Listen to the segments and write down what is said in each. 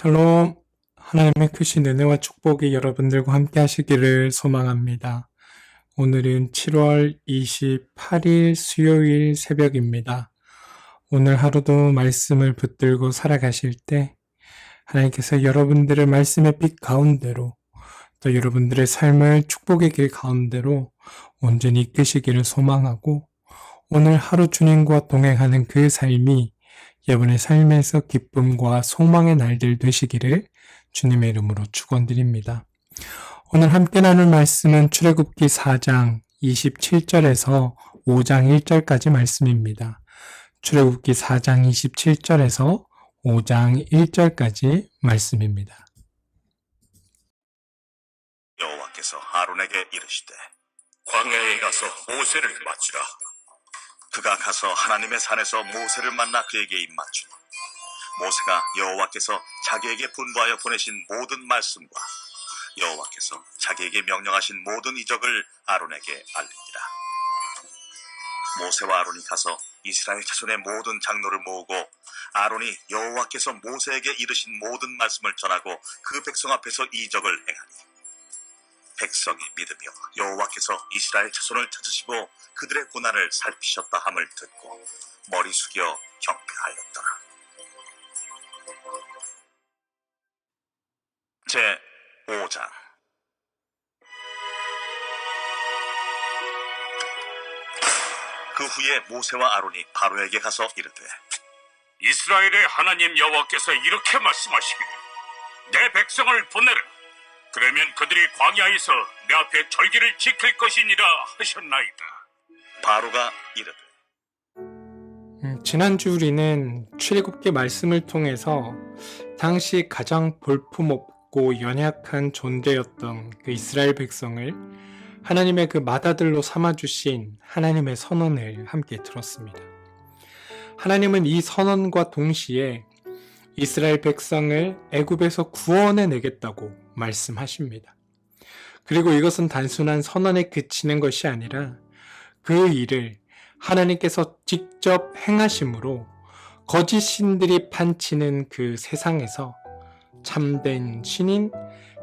샬롬. 하나님의 크신 은혜와 축복이 여러분들과 함께 하시기를 소망합니다. 오늘은 7월 28일 수요일 새벽입니다. 오늘 하루도 말씀을 붙들고 살아가실 때 하나님께서 여러분들의 말씀의 빛 가운데로 또 여러분들의 삶을 축복의 길 가운데로 온전히 이끄시기를 소망하고 오늘 하루 주님과 동행하는 그 삶이 여러분의 삶에서 기쁨과 소망의 날들 되시기를 주님의 이름으로 축원드립니다. 오늘 함께 나눌 말씀은 출애굽기 4장 27절에서 5장 1절까지 말씀입니다. 출애굽기 4장 27절에서 5장 1절까지 말씀입니다. 여호와께서 아론에게 이르시되 광야에 가서 모세를 맞추라 그가 가서 하나님의 산에서 모세를 만나 그에게 입맞추니 모세가 여호와께서 자기에게 분부하여 보내신 모든 말씀과 여호와께서 자기에게 명령하신 모든 이적을 아론에게 알리니라. 모세와 아론이 가서 이스라엘 자손의 모든 장로를 모으고 아론이 여호와께서 모세에게 이르신 모든 말씀을 전하고 그 백성 앞에서 이적을 행하니 백성이 믿으며 여호와께서 이스라엘 자손을 찾으시고 그들의 고난을 살피셨다 함을 듣고 머리 숙여 경배하였더라. 제 5장 그 후에 모세와 아론이 바로에게 가서 이르되 이스라엘의 하나님 여호와께서 이렇게 말씀하시기를 내 백성을 보내라 그러면 그들이 광야에서 내 앞에 절기를 지킬 것이니라 하셨나이다 바로가 이르되 음, 지난주 우리는 출애굽기 말씀을 통해서 당시 가장 볼품없고 연약한 존재였던 그 이스라엘 백성을 하나님의 그 맏아들로 삼아주신 하나님의 선언을 함께 들었습니다. 하나님은 이 선언과 동시에 이스라엘 백성을 애굽에서 구원해 내겠다고 말씀하십니다. 그리고 이것은 단순한 선언에 그치는 것이 아니라 그 일을 하나님께서 직접 행하심으로 거짓 신들이 판치는 그 세상에서 참된 신인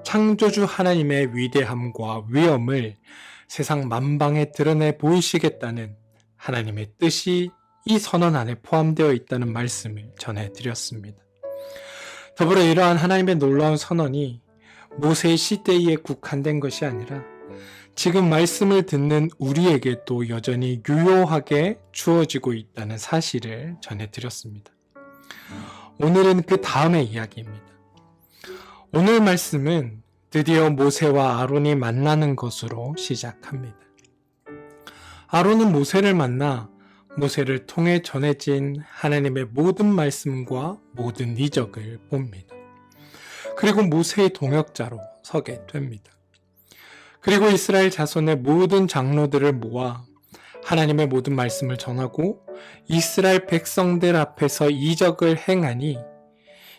창조주 하나님의 위대함과 위엄을 세상 만방에 드러내 보이시겠다는 하나님의 뜻이 이 선언 안에 포함되어 있다는 말씀을 전해드렸습니다. 더불어 이러한 하나님의 놀라운 선언이 모세의 시대에 국한된 것이 아니라 지금 말씀을 듣는 우리에게도 여전히 유효하게 주어지고 있다는 사실을 전해드렸습니다. 오늘은 그 다음의 이야기입니다. 오늘 말씀은 드디어 모세와 아론이 만나는 것으로 시작합니다. 아론은 모세를 만나 모세를 통해 전해진 하나님의 모든 말씀과 모든 이적을 봅니다. 그리고 모세의 동역자로 서게 됩니다. 그리고 이스라엘 자손의 모든 장로들을 모아 하나님의 모든 말씀을 전하고 이스라엘 백성들 앞에서 이적을 행하니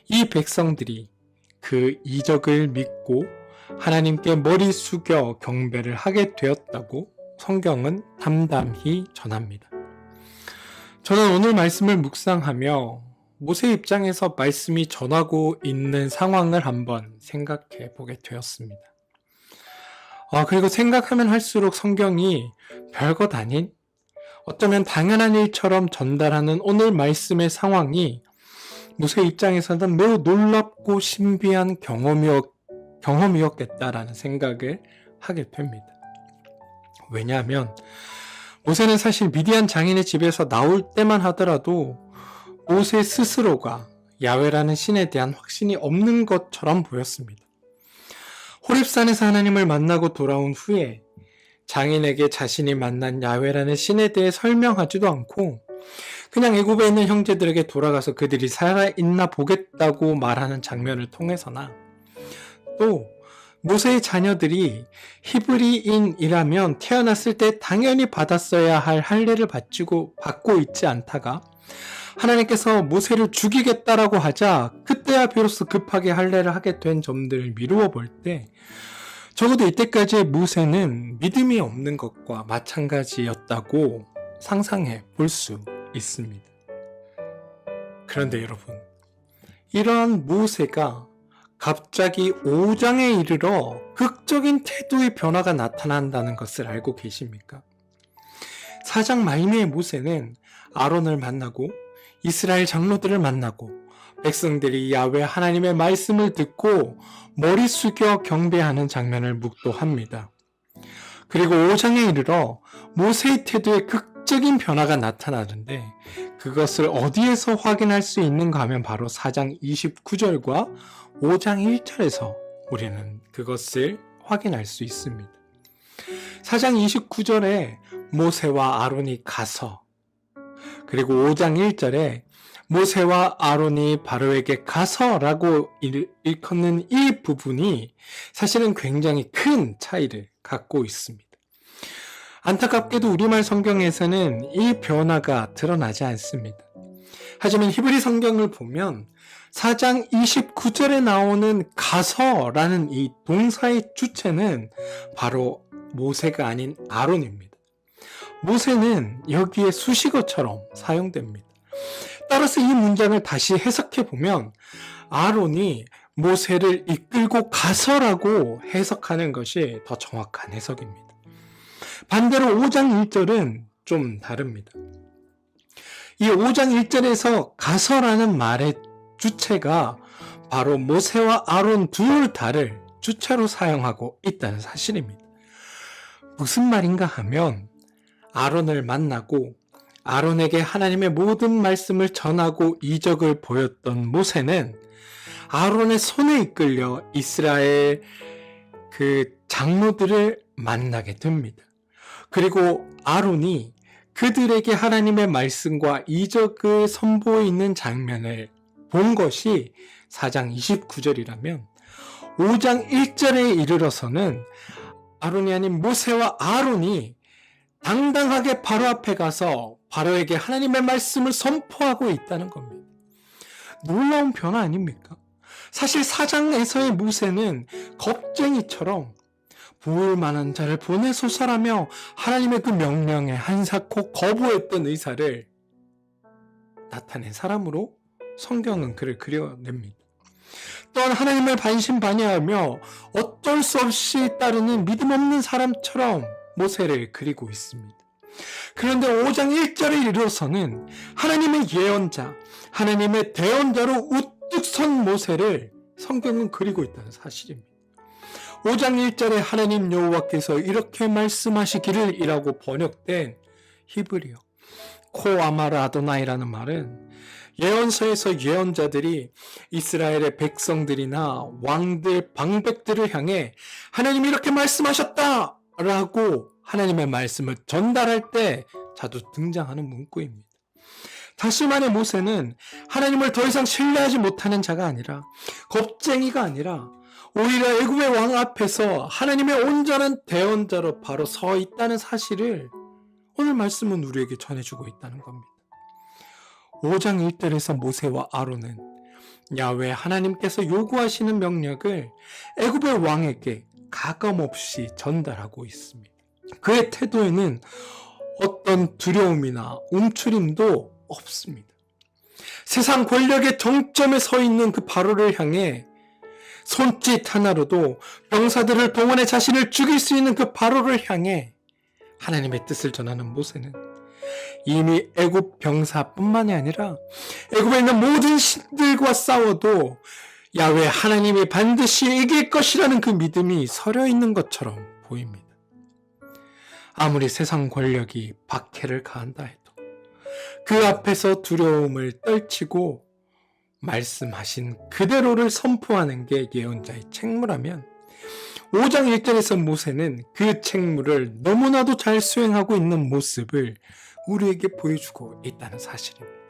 이 백성들이 그 이적을 믿고 하나님께 머리 숙여 경배를 하게 되었다고 성경은 담담히 전합니다. 저는 오늘 말씀을 묵상하며 모세 입장에서 말씀이 전하고 있는 상황을 한번 생각해 보게 되었습니다. 아, 그리고 생각하면 할수록 성경이 별것 아닌 어쩌면 당연한 일처럼 전달하는 오늘 말씀의 상황이 모세 입장에서는 매우 놀랍고 신비한 경험이었, 경험이었겠다라는 생각을 하게 됩니다. 왜냐하면 모세는 사실 미디안 장인의 집에서 나올 때만 하더라도 모세 스스로가 야외라는 신에 대한 확신이 없는 것처럼 보였습니다. 호랩산에서 하나님을 만나고 돌아온 후에 장인에게 자신이 만난 야외라는 신에 대해 설명하지도 않고 그냥 애굽에 있는 형제들에게 돌아가서 그들이 살아있나 보겠다고 말하는 장면을 통해서나 또 모세의 자녀들이 히브리인이라면 태어났을 때 당연히 받았어야 할 할례를 받고 있지 않다가 하나님께서 모세를 죽이겠다라고 하자 그때야 비로소 급하게 할례를 하게 된 점들을 미루어 볼 때 적어도 이때까지의 모세는 믿음이 없는 것과 마찬가지였다고 상상해 볼 수 있습니다. 그런데 여러분, 이러한 모세가 갑자기 5장에 이르러 극적인 태도의 변화가 나타난다는 것을 알고 계십니까? 4장 말미의 모세는 아론을 만나고 이스라엘 장로들을 만나고 백성들이 야외 하나님의 말씀을 듣고 머리 숙여 경배하는 장면을 묵도합니다. 그리고 5장에 이르러 모세의 태도에 극적인 변화가 나타나는데 그것을 어디에서 확인할 수 있는가 하면 바로 4장 29절과 5장 1절에서 우리는 그것을 확인할 수 있습니다. 4장 29절에 모세와 아론이 가서 그리고 5장 1절에 모세와 아론이 바로에게 가서라고 일- 일컫는 이 부분이 사실은 굉장히 큰 차이를 갖고 있습니다. 안타깝게도 우리말 성경에서는 이 변화가 드러나지 않습니다. 하지만 히브리 성경을 보면 4장 29절에 나오는 가서라는 이 동사의 주체는 바로 모세가 아닌 아론입니다. 모세는 여기에 수식어처럼 사용됩니다. 따라서 이 문장을 다시 해석해 보면 아론이 모세를 이끌고 가서라고 해석하는 것이 더 정확한 해석입니다. 반대로 5장 1절은 좀 다릅니다. 이 5장 1절에서 가서라는 말의 주체가 바로 모세와 아론 둘 다를 주체로 사용하고 있다는 사실입니다. 무슨 말인가 하면 아론을 만나고 아론에게 하나님의 모든 말씀을 전하고 이적을 보였던 모세는 아론의 손에 이끌려 이스라엘 그 장로들을 만나게 됩니다. 그리고 아론이 그들에게 하나님의 말씀과 이적을 선보이는 장면을 본 것이 4장 29절이라면 5장 1절에 이르러서는 아론이 아닌 모세와 아론이 당당하게 바로 앞에 가서 바로에게 하나님의 말씀을 선포하고 있다는 겁니다. 놀라운 변화 아닙니까? 사실 사장에서의 모세는 겁쟁이처럼 보일 만한 자를 보내소서라며 하나님의 그 명령에 한사코 거부했던 의사를 나타낸 사람으로 성경은 그를 그려냅니다. 또한 하나님을 반신반의하며 어쩔 수 없이 따르는 믿음 없는 사람처럼 모세를 그리고 있습니다. 그런데 5장 1절에 이르러서는 하나님의 예언자, 하나님의 대언자로 우뚝 선 모세를 성경은 그리고 있다는 사실입니다. 5장 1절에 하나님 여호와께서 이렇게 말씀하시기를 이라고 번역된 히브리어 코아마르 아도나이라는 말은 예언서에서 예언자들이 이스라엘의 백성들이나 왕들, 방백들을 향해 하나님이 이렇게 말씀하셨다! 라고 하나님의 말씀을 전달할 때 자주 등장하는 문구입니다. 다시 말해 모세는 하나님을 더 이상 신뢰하지 못하는 자가 아니라 겁쟁이가 아니라 오히려 애굽의 왕 앞에서 하나님의 온전한 대언자로 바로 서 있다는 사실을 오늘 말씀은 우리에게 전해주고 있다는 겁니다. 5장 1절에서 모세와 아론은 야외 하나님께서 요구하시는 명령을 애굽의 왕에게 가감없이 전달하고 있습니다. 그의 태도에는 어떤 두려움이나 움츠림도 없습니다. 세상 권력의 정점에 서 있는 그 바로를 향해 손짓 하나로도 병사들을 동원해 자신을 죽일 수 있는 그 바로를 향해 하나님의 뜻을 전하는 모세는 이미 애굽 병사뿐만이 아니라 애굽에 있는 모든 신들과 싸워도 야외 하나님이 반드시 이길 것이라는 그 믿음이 서려 있는 것처럼 보입니다. 아무리 세상 권력이 박해를 가한다 해도 그 앞에서 두려움을 떨치고 말씀하신 그대로를 선포하는 게 예언자의 책무라면 5장 1절에서 모세는 그 책무를 너무나도 잘 수행하고 있는 모습을 우리에게 보여주고 있다는 사실입니다.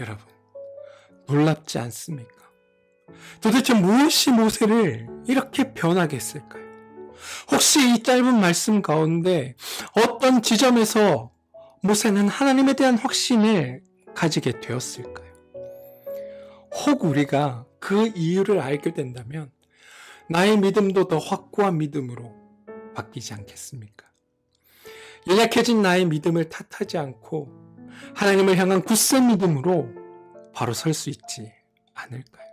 여러분, 놀랍지 않습니까? 도대체 무엇이 모세를 이렇게 변하게 했을까요? 혹시 이 짧은 말씀 가운데 어떤 지점에서 모세는 하나님에 대한 확신을 가지게 되었을까요? 혹 우리가 그 이유를 알게 된다면 나의 믿음도 더 확고한 믿음으로 바뀌지 않겠습니까? 연약해진 나의 믿음을 탓하지 않고 하나님을 향한 굳센 믿음으로 바로 설 수 있지 않을까요?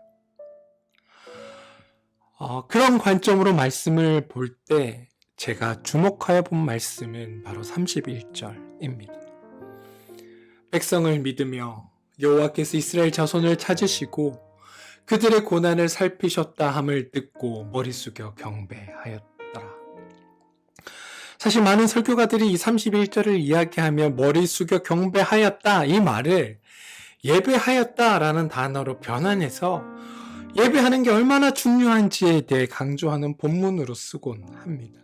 어, 그런 관점으로 말씀을 볼 때 제가 주목하여 본 말씀은 바로 31절입니다. 백성을 믿으며 여호와께서 이스라엘 자손을 찾으시고 그들의 고난을 살피셨다 함을 듣고 머리 숙여 경배하였더라. 사실 많은 설교가들이 이 31절을 이야기하며 머리 숙여 경배하였다 이 말을 예배하였다라는 단어로 변환해서 예배하는 게 얼마나 중요한지에 대해 강조하는 본문으로 쓰곤 합니다.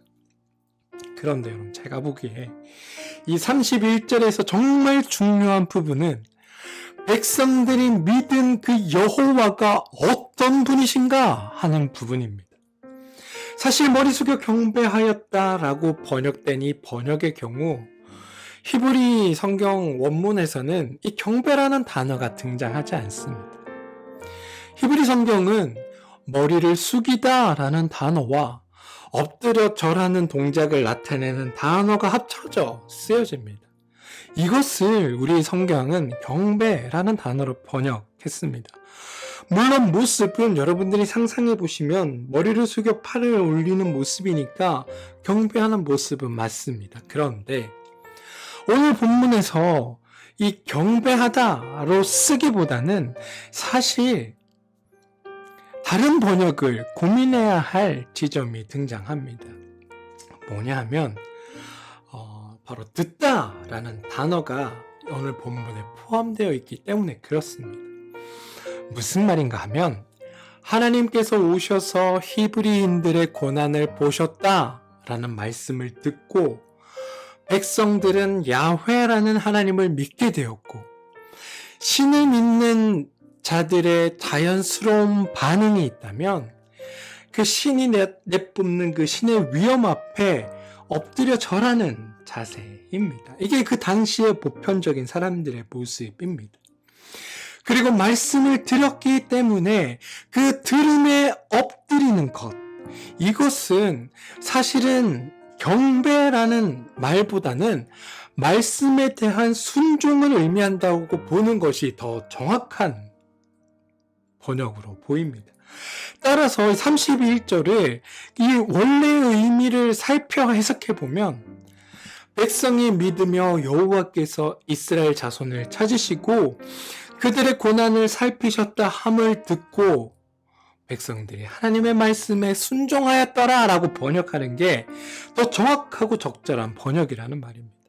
그런데 여러분 제가 보기에 이 31절에서 정말 중요한 부분은 백성들이 믿은 그 여호와가 어떤 분이신가 하는 부분입니다. 사실 머리 숙여 경배하였다라고 번역된 이 번역의 경우 히브리 성경 원문에서는 이 경배라는 단어가 등장하지 않습니다. 히브리 성경은 머리를 숙이다 라는 단어와 엎드려 절하는 동작을 나타내는 단어가 합쳐져 쓰여집니다. 이것을 우리 성경은 경배라는 단어로 번역했습니다. 물론 모습은 여러분들이 상상해 보시면 머리를 숙여 팔을 올리는 모습이니까 경배하는 모습은 맞습니다. 그런데 오늘 본문에서 이 경배하다로 쓰기보다는 사실 다른 번역을 고민해야 할 지점이 등장합니다. 뭐냐 하면 어, 바로 듣다라는 단어가 오늘 본문에 포함되어 있기 때문에 그렇습니다. 무슨 말인가 하면 하나님께서 오셔서 히브리인들의 고난을 보셨다라는 말씀을 듣고 백성들은 야훼라는 하나님을 믿게 되었고 신을 믿는 자들의 자연스러운 반응이 있다면 그 신이 내, 내뿜는 그 신의 위험 앞에 엎드려 절하는 자세입니다. 이게 그 당시의 보편적인 사람들의 모습입니다. 그리고 말씀을 들었기 때문에 그 들음에 엎드리는 것. 이것은 사실은 경배라는 말보다는 말씀에 대한 순종을 의미한다고 보는 것이 더 정확한 번역으로 보입니다. 따라서 31절을 이 원래의 의미를 살펴 해석해 보면 백성이 믿으며 여호와께서 이스라엘 자손을 찾으시고 그들의 고난을 살피셨다 함을 듣고 백성들이 하나님의 말씀에 순종하였더라 라고 번역하는 게 더 정확하고 적절한 번역이라는 말입니다.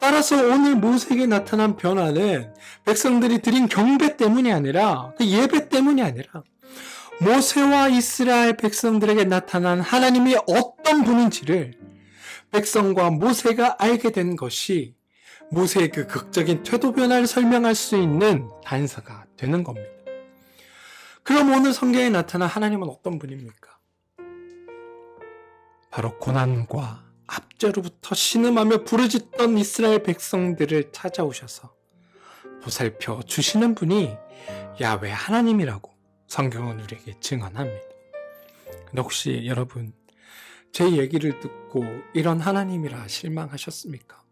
따라서 오늘 모세에게 나타난 변화는 백성들이 드린 경배 때문이 아니라 그 예배 때문이 아니라 모세와 이스라엘 백성들에게 나타난 하나님이 어떤 분인지를 백성과 모세가 알게 된 것이 모세의 그 극적인 태도 변화를 설명할 수 있는 단서가 되는 겁니다. 그럼 오늘 성경에 나타난 하나님은 어떤 분입니까? 바로 고난과 압제로부터 신음하며 부르짖던 이스라엘 백성들을 찾아오셔서 보살펴 주시는 분이 야외 하나님이라고 성경은 우리에게 증언합니다. 근데 혹시 여러분 제 얘기를 듣고 이런 하나님이라 실망하셨습니까?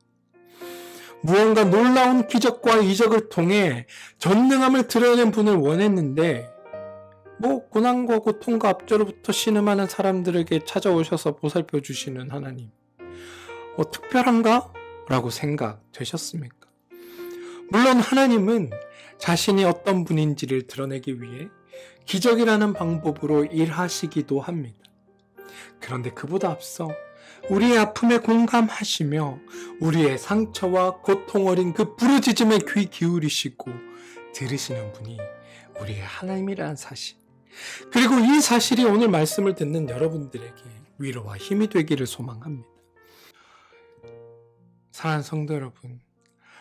무언가 놀라운 기적과 이적을 통해 전능함을 드러낸 분을 원했는데 뭐 고난과 고통과 압제로부터 신음하는 사람들에게 찾아오셔서 보살펴 주시는 하나님 뭐 특별한가? 라고 생각되셨습니까? 물론 하나님은 자신이 어떤 분인지를 드러내기 위해 기적이라는 방법으로 일하시기도 합니다. 그런데 그보다 앞서 우리의 아픔에 공감하시며 우리의 상처와 고통 어린 그 부르짖음에 귀 기울이시고 들으시는 분이 우리의 하나님이라는 사실. 그리고 이 사실이 오늘 말씀을 듣는 여러분들에게 위로와 힘이 되기를 소망합니다. 사랑하는 성도 여러분.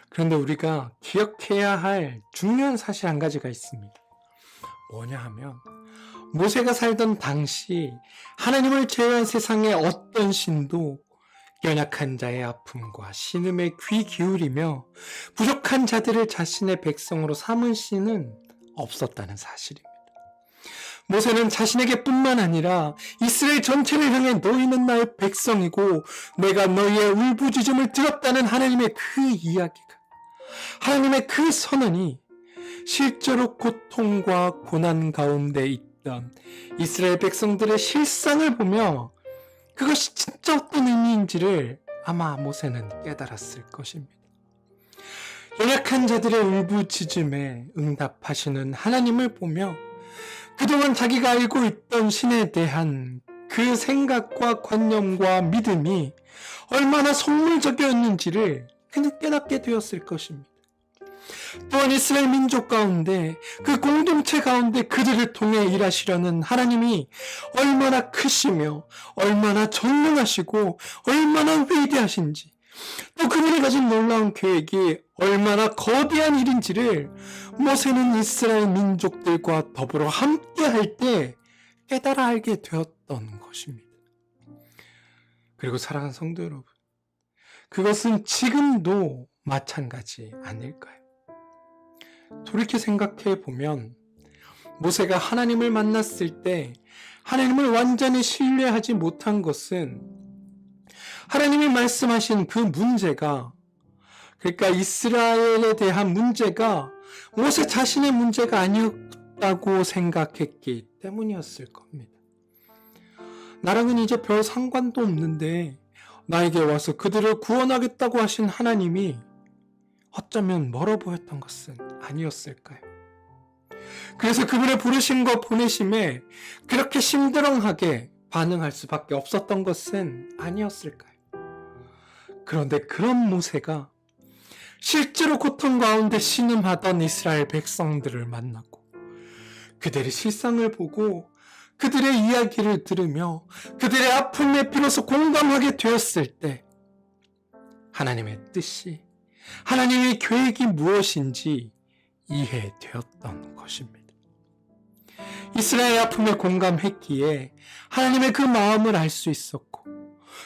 그런데 우리가 기억해야 할 중요한 사실 한 가지가 있습니다. 뭐냐 하면 모세가 살던 당시 하나님을 제외한 세상의 어떤 신도 연약한 자의 아픔과 신음에 귀 기울이며 부족한 자들을 자신의 백성으로 삼은 신은 없었다는 사실입니다. 모세는 자신에게 뿐만 아니라 이스라엘 전체를 향해 너희는 나의 백성이고 내가 너희의 울부짖음을 들었다는 하나님의 그 이야기가 하나님의 그 선언이 실제로 고통과 고난 가운데 있던 이스라엘 백성들의 실상을 보며 그것이 진짜 어떤 의미인지를 아마 모세는 깨달았을 것입니다. 연약한 자들의 울부짖음에 응답하시는 하나님을 보며 그동안 자기가 알고 있던 신에 대한 그 생각과 관념과 믿음이 얼마나 속물적이었는지를 그는 깨닫게 되었을 것입니다. 또한 이스라엘 민족 가운데 그 공동체 가운데 그들을 통해 일하시려는 하나님이 얼마나 크시며 얼마나 전능하시고 얼마나 위대하신지 또 그분이 가진 놀라운 계획이 얼마나 거대한 일인지를 모세는 이스라엘 민족들과 더불어 함께 할 때 깨달아 알게 되었던 것입니다. 그리고 사랑하는 성도 여러분, 그것은 지금도 마찬가지 아닐까요? 돌이켜 생각해 보면 모세가 하나님을 만났을 때 하나님을 완전히 신뢰하지 못한 것은 하나님이 말씀하신 그 문제가 그러니까 이스라엘에 대한 문제가 모세 자신의 문제가 아니었다고 생각했기 때문이었을 겁니다. 나랑은 이제 별 상관도 없는데 나에게 와서 그들을 구원하겠다고 하신 하나님이 어쩌면 멀어 보였던 것은 아니었을까요? 그래서 그분의 부르신 것 보내심에 그렇게 심드렁하게 반응할 수밖에 없었던 것은 아니었을까요? 그런데 그런 모세가 실제로 고통 가운데 신음하던 이스라엘 백성들을 만나고 그들의 실상을 보고 그들의 이야기를 들으며 그들의 아픔에 비로소 공감하게 되었을 때 하나님의 뜻이 하나님의 계획이 무엇인지 이해되었던 것입니다. 이스라엘의 아픔에 공감했기에 하나님의 그 마음을 알 수 있었고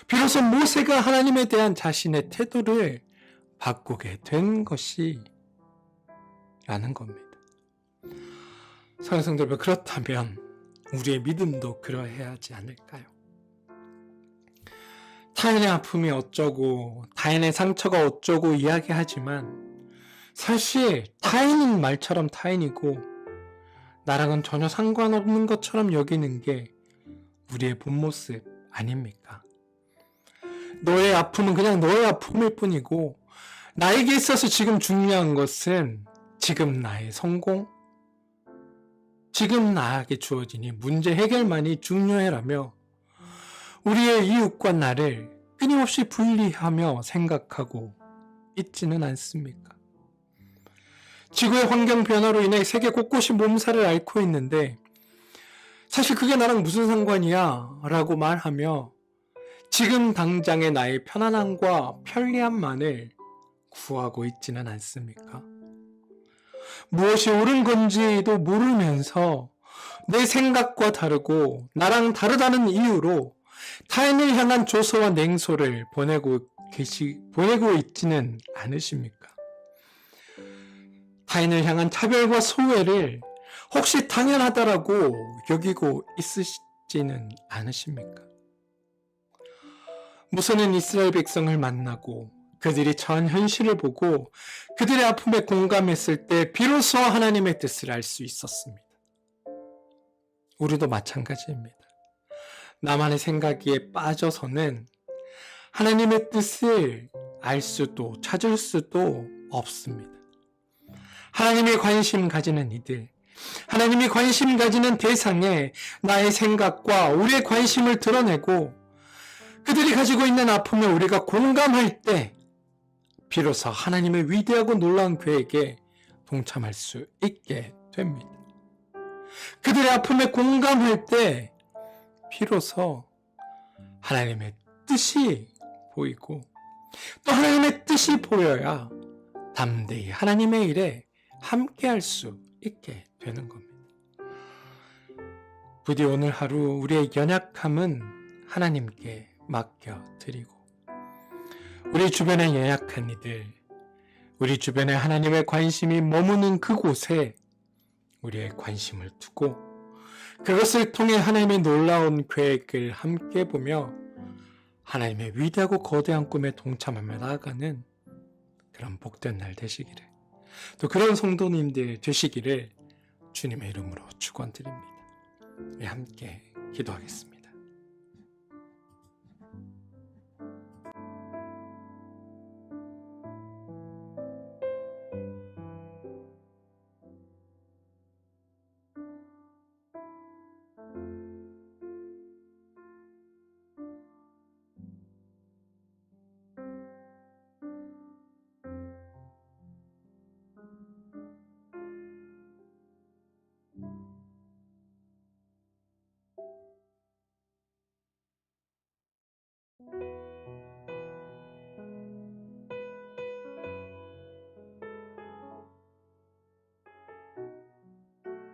비로소 모세가 하나님에 대한 자신의 태도를 바꾸게 된 것이 라는 겁니다. 여러분 그렇다면 우리의 믿음도 그러해야 하지 않을까요? 타인의 아픔이 어쩌고 타인의 상처가 어쩌고 이야기하지만 사실 타인은 말처럼 타인이고 나랑은 전혀 상관없는 것처럼 여기는 게 우리의 본 모습 아닙니까? 너의 아픔은 그냥 너의 아픔일 뿐이고 나에게 있어서 지금 중요한 것은 지금 나의 성공, 지금 나에게 주어진 이 문제 해결만이 중요해라며 우리의 이웃과 나를 끊임없이 분리하며 생각하고 있지는 않습니까? 지구의 환경 변화로 인해 세계 곳곳이 몸살을 앓고 있는데 사실 그게 나랑 무슨 상관이야? 라고 말하며 지금 당장의 나의 편안함과 편리함만을 구하고 있지는 않습니까? 무엇이 옳은 건지도 모르면서 내 생각과 다르고 나랑 다르다는 이유로 타인을 향한 조소와 냉소를 보내고 계시, 보내고 있지는 않으십니까? 타인을 향한 차별과 소외를 혹시 당연하다라고 여기고 있으시지는 않으십니까? 무소는 이스라엘 백성을 만나고 그들이 처한 현실을 보고 그들의 아픔에 공감했을 때 비로소 하나님의 뜻을 알 수 있었습니다. 우리도 마찬가지입니다. 나만의 생각에 빠져서는 하나님의 뜻을 알 수도 찾을 수도 없습니다. 하나님의 관심 가지는 이들, 하나님이 관심 가지는 대상에 나의 생각과 우리의 관심을 드러내고 그들이 가지고 있는 아픔에 우리가 공감할 때 비로소 하나님의 위대하고 놀라운 계획에 동참할 수 있게 됩니다. 그들의 아픔에 공감할 때 비로소 하나님의 뜻이 보이고 또 하나님의 뜻이 보여야 담대히 하나님의 일에 함께 할 수 있게 되는 겁니다. 부디 오늘 하루 우리의 연약함은 하나님께 맡겨 드리고 우리 주변의 연약한 이들, 우리 주변에 하나님의 관심이 머무는 그곳에 우리의 관심을 두고 그것을 통해 하나님의 놀라운 계획을 함께 보며 하나님의 위대하고 거대한 꿈에 동참하며 나아가는 그런 복된 날 되시기를 또 그런 성도님들 되시기를 주님의 이름으로 축원드립니다. 우리 함께 기도하겠습니다.